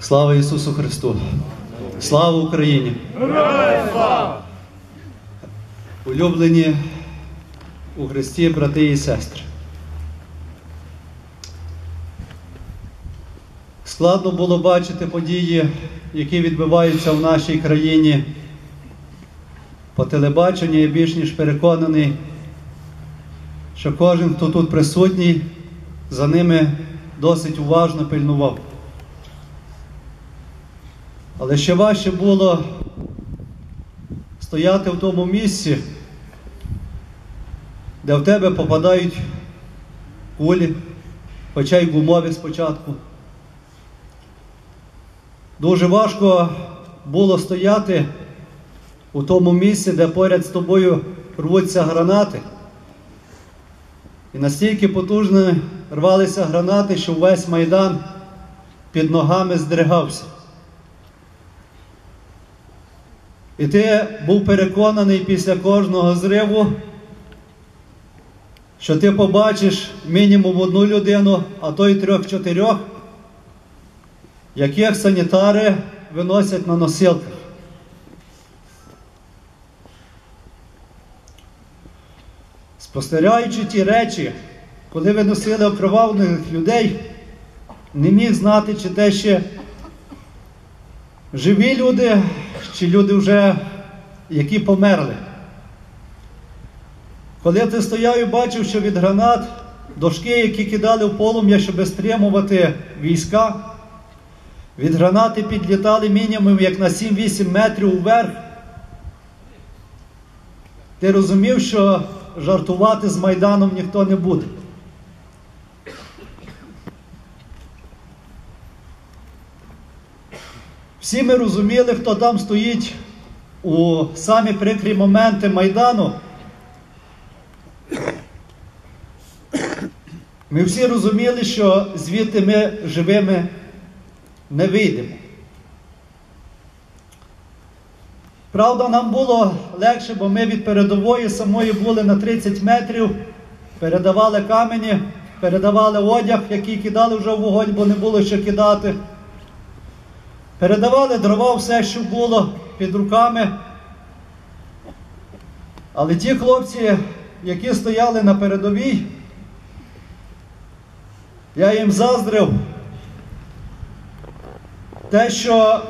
Слава Ісусу Христу! Слава Україні! Улюблені у Христі, брати і сестри. Складно було бачити події, які відбуваються в нашій країні. По телебаченню я більш ніж переконаний, що кожен, хто тут присутній, за ними досить уважно пильнував. Але ще важче було стояти в тому місці, де в тебе попадають кулі, хоча й гумові спочатку. Дуже важко було стояти у тому місці, де поряд з тобою рвуться гранати. І настільки потужно рвалися гранати, що весь майдан під ногами здригався. І ти був переконаний після кожного зриву, що ти побачиш мінімум одну людину, а то й трьох-чотирьох, яких санітари виносять на носилках. Спостерігаючи ті речі, коли виносили окровавлених людей, не міг знати, чи те ще живі люди, чи люди вже, які померли. Коли ти стояв і бачив, що від гранат дошки, які кидали в полум'я, щоб стримувати війська, від гранати підлітали мінімум як на 7-8 метрів вверх, ти розумів, що жартувати з Майданом ніхто не буде. Всі ми розуміли, хто там стоїть у самі прикрі моменти Майдану. Ми всі розуміли, що звідти ми живими не вийдемо. Правда, нам було легше, бо ми від передової самої були на 30 метрів, передавали камені, передавали одяг, який кидали вже в вогонь, бо не було що кидати. Передавали дрова все, що було під руками. Але ті хлопці, які стояли на передовій, я їм заздрив те, що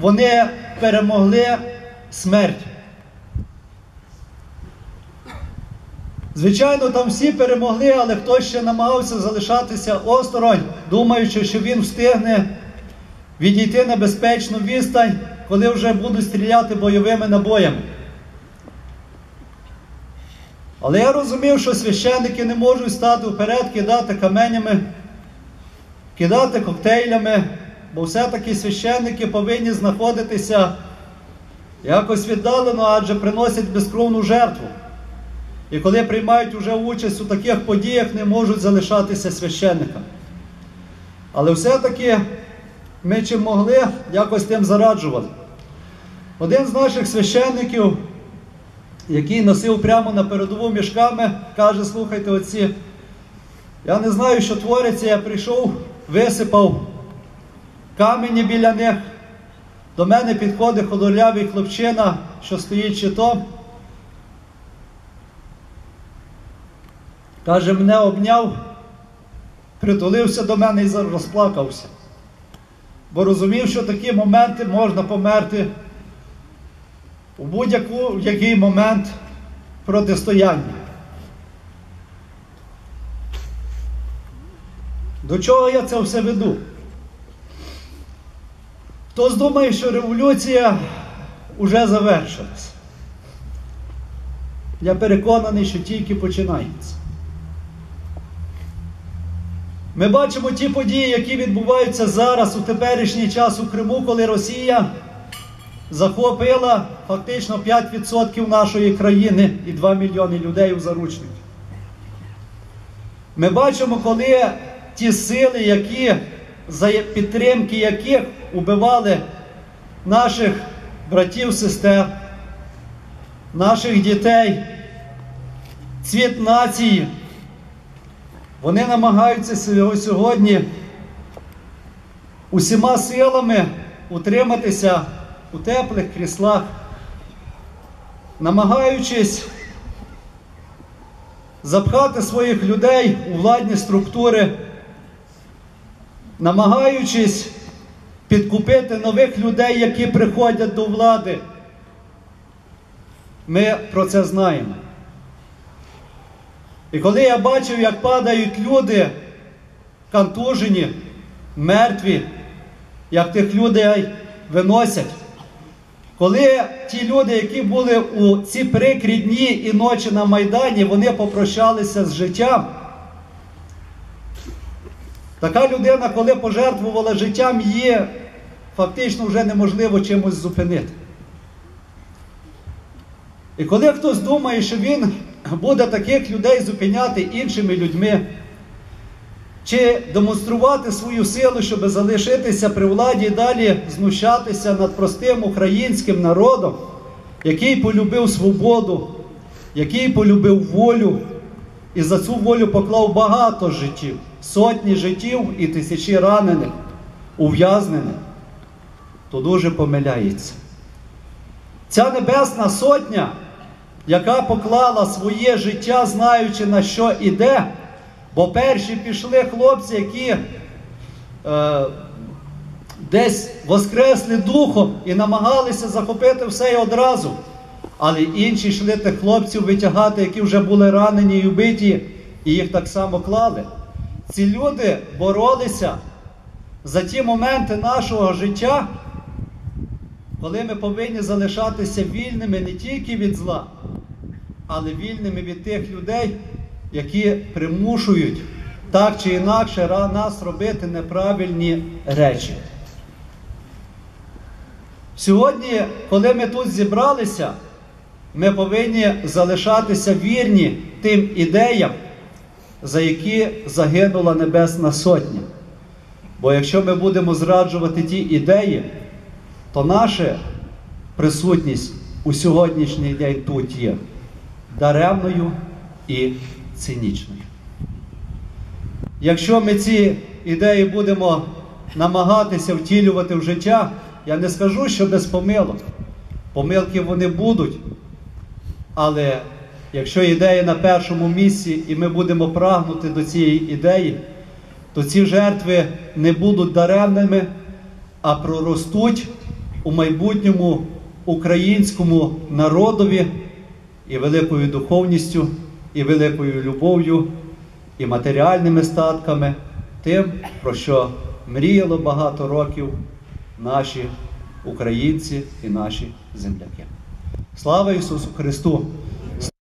вони перемогли смерть. Звичайно, там всі перемогли, але хтось ще намагався залишатися осторонь, думаючи, що він встигне відійти на безпечну відстань, коли вже будуть стріляти бойовими набоями. Але я розумів, що священники не можуть стати вперед, кидати каменями, кидати коктейлями, бо все-таки священники повинні знаходитися якось віддалено, адже приносять безкровну жертву. І коли приймають уже участь у таких подіях, не можуть залишатися священниками. Але все-таки ми чим могли, якось тим зараджували. Один з наших священників, який носив прямо на передову мішками, каже, слухайте отці, я не знаю, що твориться, я прийшов, висипав камені біля них. До мене підходить ходолявий хлопчина, що стоїть щитом. Каже, мене обняв, притулився до мене і розплакався. Бо розумів, що такі моменти можна померти у будь-який момент протистояння. До чого я це все веду? Хтось думає, що революція вже завершилась. Я переконаний, що тільки починається. Ми бачимо ті події, які відбуваються зараз у теперішній час у Криму, коли Росія захопила фактично 5% нашої країни і 2 мільйони людей у заручників. Ми бачимо, коли ті сили, які за підтримки яких убивали наших братів, сестер, наших дітей, цвіт нації, вони намагаються сьогодні усіма силами утриматися у теплих кріслах, намагаючись запхати своїх людей у владні структури, намагаючись підкупити нових людей, які приходять до влади. Ми про це знаємо. І коли я бачив, як падають люди контужені, мертві, як тих людей виносять, коли ті люди, які були у ці прикрі дні і ночі на Майдані, вони попрощалися з життям. Така людина, коли пожертвувала життям, її фактично вже неможливо чимось зупинити. І коли хтось думає, що він буде таких людей зупиняти іншими людьми, чи демонструвати свою силу, щоб залишитися при владі і далі знущатися над простим українським народом, який полюбив свободу, який полюбив волю і за цю волю поклав багато життів, сотні життів і тисячі ранених, ув'язнених, то дуже помиляється. Ця небесна сотня, яка поклала своє життя, знаючи на що іде, бо перші пішли хлопці, які е, десь воскресли духом і намагалися захопити все і одразу. Але інші йшли тих хлопців витягати, які вже були ранені і вбиті, і їх так само клали. Ці люди боролися за ті моменти нашого життя, коли ми повинні залишатися вільними не тільки від зла, але вільними від тих людей, які примушують так чи інакше нас робити неправильні речі. Сьогодні, коли ми тут зібралися, ми повинні залишатися вірні тим ідеям, за які загинула Небесна Сотня. Бо якщо ми будемо зраджувати ті ідеї, то наша присутність у сьогоднішній день тут є даремною і цинічною. Якщо ми ці ідеї будемо намагатися втілювати в життя, я не скажу, що без помилок. Помилки вони будуть. Але якщо ідея на першому місці і ми будемо прагнути до цієї ідеї, то ці жертви не будуть даремними, а проростуть у майбутньому українському народові і великою духовністю, і великою любов'ю, і матеріальними статками, тим, про що мріяло багато років наші українці і наші земляки. Слава Ісусу Христу!